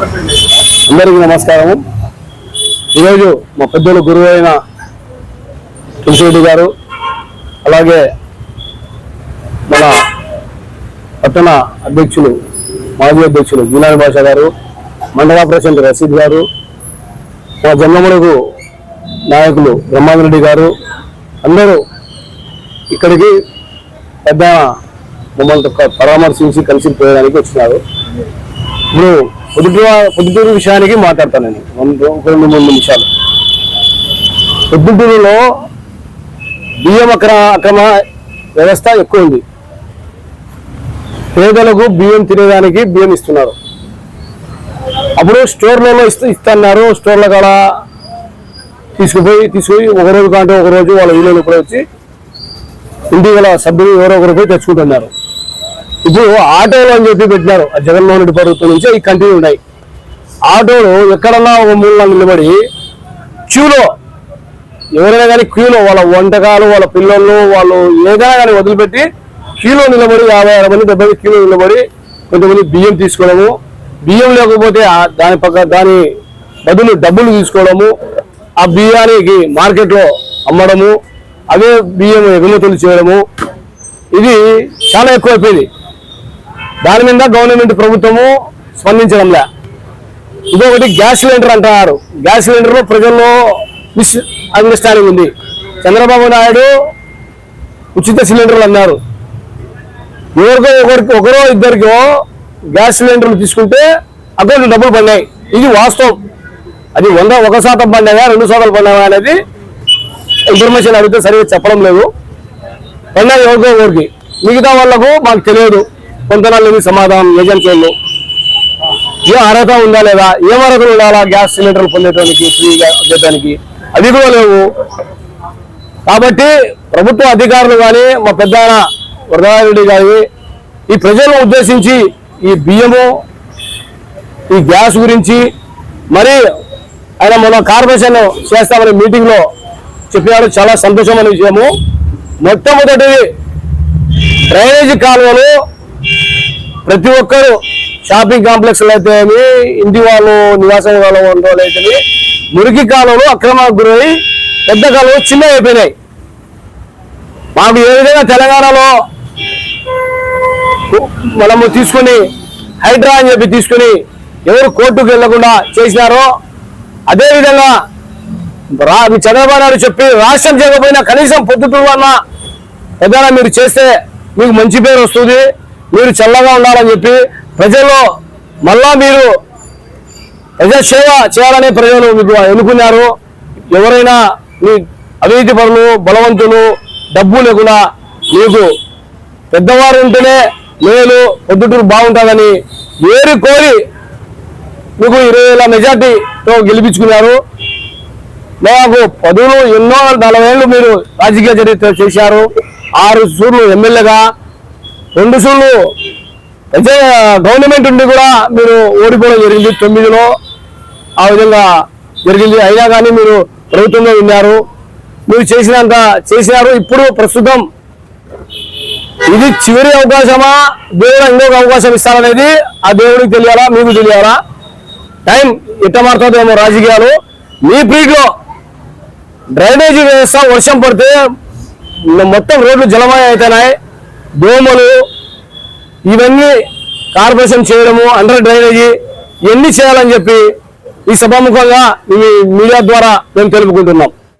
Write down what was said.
అందరికీ నమస్కారము. ఈరోజు మా పెద్దలు గురువు అయిన తులసిరెడ్డి గారు అలాగే మన పట్టణ అధ్యక్షులు మాజీ అధ్యక్షులు జీనాని భాష గారు మండల ప్రెసిడెంట్ రసీద్ గారు మా జన్మముడుగు నాయకులు బ్రహ్మాందరెడ్డి గారు అందరూ ఇక్కడికి పెద్ద మమ్మల్ని పరామర్శించి కలిసి పోయడానికి వచ్చినారు. ఇప్పుడు పొద్దుటూరు పొద్దుటూరు విషయానికి మాట్లాడతాను నేను. ఒక రెండు మూడు నిమిషాలు. పొద్దుటూరులో బియ్యం అక్రమ అక్రమ వ్యవస్థ ఎక్కువ ఉంది పేదలకు బియ్యం తినేదానికి బియ్యం ఇస్తున్నారు. అప్పుడు స్టోర్లలో ఇస్తూ ఇస్తున్నారు. స్టోర్ల కాడ తీసుకుపోయి తీసుకుపోయి ఒక రోజు కంటే ఒక రోజు వాళ్ళ ఇళ్ళలో కూడా వచ్చి ఇంటి గల సభ్యులు ఎవరో ఒకరు పోయి తెచ్చుకుంటున్నారు. ఇప్పుడు ఆటోలు అని చెప్పి పెట్టినారు. ఆ జగన్మోహన్ రెడ్డి ప్రభుత్వం నుంచి ఈ కంటిన్యూ ఉన్నాయి. ఆటోలు ఎక్కడన్నా ఒక మూల నిలబడి క్యూలో ఎవరైనా కానీ క్యూలో వాళ్ళ వంటకాలు వాళ్ళ పిల్లలు వాళ్ళు ఏదైనా కానీ వదిలిపెట్టి క్యూలో నిలబడి యాభై అరవై మంది డెబ్బై క్యూలో నిలబడి కొంతమంది బియ్యం తీసుకోవడము. బియ్యం లేకపోతే దాని పక్క దాని బదులు డబ్బులు తీసుకోవడము. ఆ బియ్యానికి మార్కెట్లో అమ్మడము. అవే బియ్యం ఎగుమతులు చేయడము ఇది చాలా ఎక్కువైపోయింది. దాని మీద గవర్నమెంట్ ప్రభుత్వము స్పందించడంలే. ఇంకొకటి గ్యాస్ సిలిండర్ అంటున్నారు. గ్యాస్ సిలిండర్లో ప్రజల్లో మిస్ అండర్స్టాండింగ్ ఉంది. చంద్రబాబు నాయుడు ఉచిత సిలిండర్లు అన్నారు. ఎవరికో ఒకరికి ఒకరో ఇద్దరికో గ్యాస్ సిలిండర్లు తీసుకుంటే అకౌంట్ డబ్బులు పడినాయి. ఇది వాస్తవం. అది వంద ఒక శాతం పడినాయా రెండు శాతాలు పడినాయా అనేది ఇన్ఫర్మేషన్ అడిగితే సరిగ్గా చెప్పడం లేదు. పడినాయి ఎవరికో ఒకరికి. మిగతా వాళ్ళకు మాకు తెలియదు. కొంతనాళ్ళు లేని సమాధానం ఏజెన్సీలు ఏ అర్హత ఉందా లేదా? ఏం అర్హత ఉండాలా గ్యాస్ సిలిండర్లు పొందేటానికి ఫ్రీగా చేయడానికి అది కూడా లేవు. కాబట్టి ప్రభుత్వ అధికారులు కానీ మా పెద్ద వరదారెడ్డి గారి ఈ ప్రజలను ఉద్దేశించి ఈ బియ్యము ఈ గ్యాస్ గురించి మరి ఆయన మన కార్పొరేషన్ చేస్తామని మీటింగ్లో చెప్పినాడు. చాలా సంతోషమైన విషయము మొట్టమొదటిది డ్రైనేజీ కాలువలు ప్రతి ఒక్కరు షాపింగ్ కాంప్లెక్స్లు అయితే ఇంటి వాళ్ళు నివాస వాళ్ళ వాళ్ళు అయితే మురికి కాలువలు అక్రమాలకు గురై పెద్ద కాలువలు చిన్న అయిపోయినాయి. మాకు ఏ విధంగా తెలంగాణలో మనము తీసుకుని హైడ్రా అని చెప్పి తీసుకుని ఎవరు కోర్టుకు వెళ్ళకుండా చేసినారో అదేవిధంగా రా చంద్రబాబు నాయుడు చెప్పి రాష్ట్రం చేయకపోయినా కనీసం పొద్దుటూరు వల్ల ఏదైనా మీరు చేస్తే మీకు మంచి పేరు వస్తుంది. మీరు చల్లగా ఉండాలని చెప్పి ప్రజల్లో మళ్ళా మీరు ప్రజాసేవ చేయాలనే ప్రజలు మీకు ఎన్నుకున్నారు. ఎవరైనా మీ అవినీతి పనులు బలవంతులు డబ్బు లేకుండా మీకు పెద్దవారు ఉంటేనే మేలు పొద్దుటూరు బాగుంటుందని వేరు కోరి మీకు ఇరవై వేల మెజార్టీతో గెలిపించుకున్నారు. మాకు పదులు ఎన్నో నలభై ఏళ్ళు మీరు రాజకీయ చరిత్ర చేశారు. ఆరు సూర్లు ఎమ్మెల్యేగా రెండు సూళ్ళు. అయితే గవర్నమెంట్ ఉండి కూడా మీరు ఓడిపోవడం జరిగింది తొమ్మిదిలో. ఆ విధంగా జరిగింది. అయినా కానీ మీరు ప్రభుత్వంలో ఉన్నారు. మీరు చేసినంత చేసినారు. ఇప్పుడు ప్రస్తుతం ఇది చివరి అవకాశమా? దేవుడు ఇంకొక అవకాశం ఇస్తారనేది ఆ దేవుడికి తెలియాలా? మీకు తెలియాలా? టైం ఇట్ట మారుతుందేమో రాజకీయాలు. మీ పీక్లో డ్రైనేజీ వ్యవస్థ వర్షం పడితే మొత్తం రోడ్లు జలమయం అవుతున్నాయి దోమలు ఇవన్నీ కార్పొరేషన్ చేయడము అండర్ డ్రైనేజీ ఇవన్నీ చేయాలని చెప్పి ఈ సభాముఖంగా ఈ మీడియా ద్వారా మేము తెలుపుకుంటున్నాం.